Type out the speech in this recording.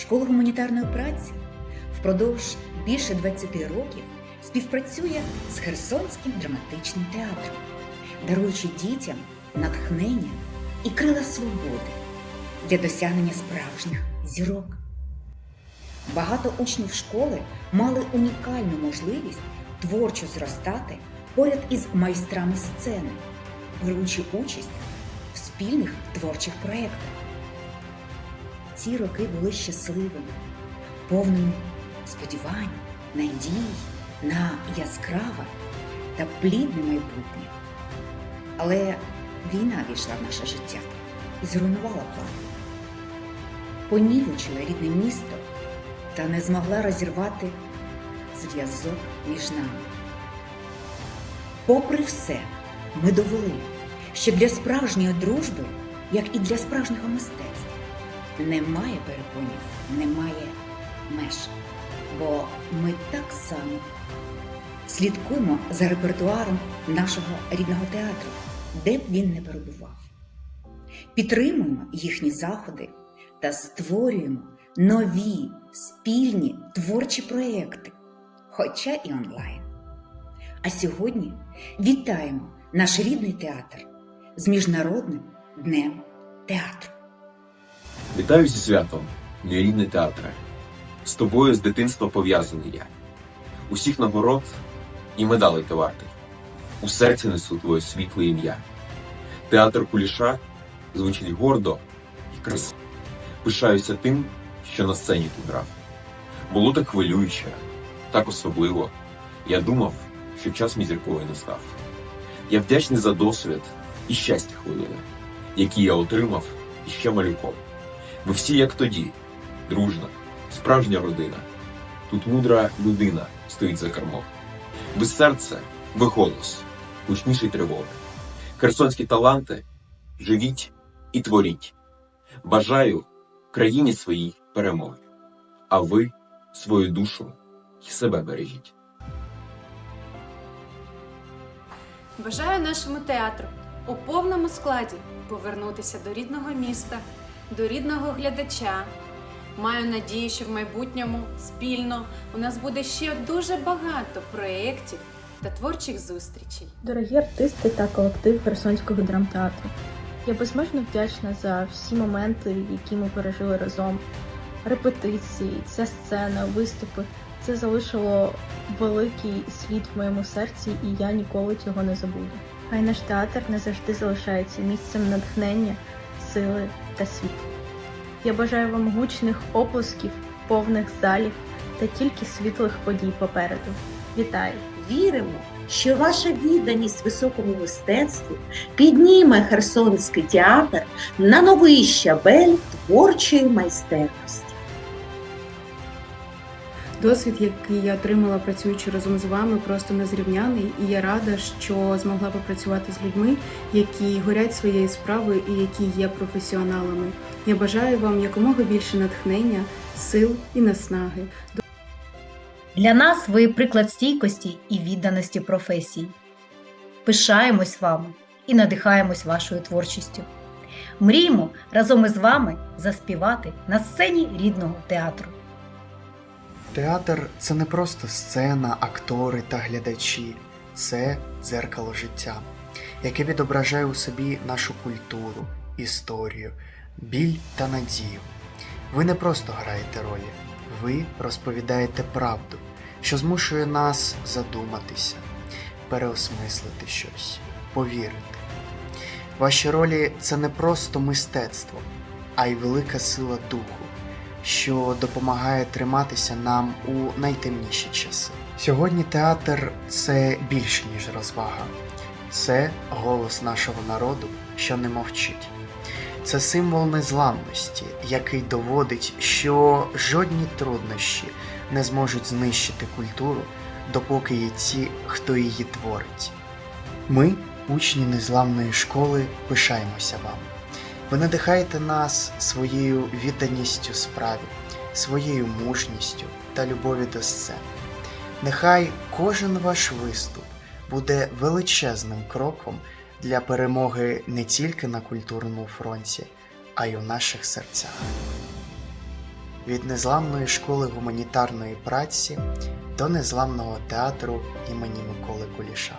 Школа гуманітарної праці впродовж більше 20 років співпрацює з Херсонським драматичним театром, даруючи дітям натхнення і крила свободи для досягнення справжніх зірок. Багато учнів школи мали унікальну можливість творчо зростати поряд із майстрами сцени, беручи участь в спільних творчих проєктах. Ці роки були щасливими, повними сподівань, надій на яскраве та плідне майбутнє. Але війна війшла в наше життя і зруйнувала плани. Понівечила рідне місто та не змогла розірвати зв'язок між нами. Попри все, ми довели, що для справжньої дружби, як і для справжнього мистецтва, немає перепонів, немає меж. Бо ми так само слідкуємо за репертуаром нашого рідного театру, де б він не перебував. Підтримуємо їхні заходи та створюємо нові спільні творчі проекти, хоча і онлайн. А сьогодні вітаємо наш рідний театр з Міжнародним днем театру. Вітаю зі святом, мій рідний театре. З тобою з дитинства пов'язаний я. Усіх нагород і медалей ти вартий. У серці несу твоє світле ім'я. Театр Куліша звучить гордо і красиво. Пишаюся тим, що на сцені тут грав. Було так хвилююче, так особливо. Я думав, що час мій зірковий настав. Я вдячний за досвід і щастя хвилини, які я отримав іще малюком. Ви всі як тоді, дружна, справжня родина. Тут мудра людина стоїть за кермом. Ви серце, ви голос, гучніший тривоги. Херсонські таланти живіть і творіть. Бажаю країні своїй перемоги, а ви свою душу і себе бережіть. Бажаю нашому театру у повному складі повернутися до рідного міста, до рідного глядача. Маю надію, що в майбутньому спільно у нас буде ще дуже багато проєктів та творчих зустрічей. Дорогі артисти та колектив Херсонського драмтеатру. Я безмежно вдячна за всі моменти, які ми пережили разом. Репетиції, ця сцена, виступи. Це залишило великий слід в моєму серці, і я ніколи цього не забуду. Хай наш театр не завжди залишається місцем натхнення, сили та світла. Я бажаю вам гучних оплесків, повних залів та тільки світлих подій попереду. Вітаю! Віримо, що ваша відданість високому мистецтву підніме Херсонський театр на новий щабель творчої майстерності. Досвід, який я отримала працюючи разом з вами, просто незрівняний, і я рада, що змогла попрацювати з людьми, які горять своєю справою і які є професіоналами. Я бажаю вам якомога більше натхнення, сил і наснаги. Для нас ви приклад стійкості і відданості професії. Пишаємось вами і надихаємось вашою творчістю. Мріємо разом із вами заспівати на сцені рідного театру. Театр це не просто сцена, актори та глядачі, це дзеркало життя, яке відображає у собі нашу культуру, історію, біль та надію. Ви не просто граєте ролі, ви розповідаєте правду, що змушує нас задуматися, переосмислити щось, повірити. Ваші ролі це не просто мистецтво, а й велика сила духу що допомагає триматися нам у найтемніші часи. Сьогодні театр це більше, ніж розвага, це голос нашого народу, що не мовчить. Це символ незламності, який доводить, що жодні труднощі не зможуть знищити культуру, допоки є ті, хто її творить. Ми, учні незламної школи, пишаємося вам. Ви надихаєте нас своєю відданістю справі, своєю мужністю та любові до сцени. Нехай кожен ваш виступ буде величезним кроком для перемоги не тільки на культурному фронті, а й у наших серцях. від незламної школи гуманітарної праці до незламного театру імені Миколи Куліша.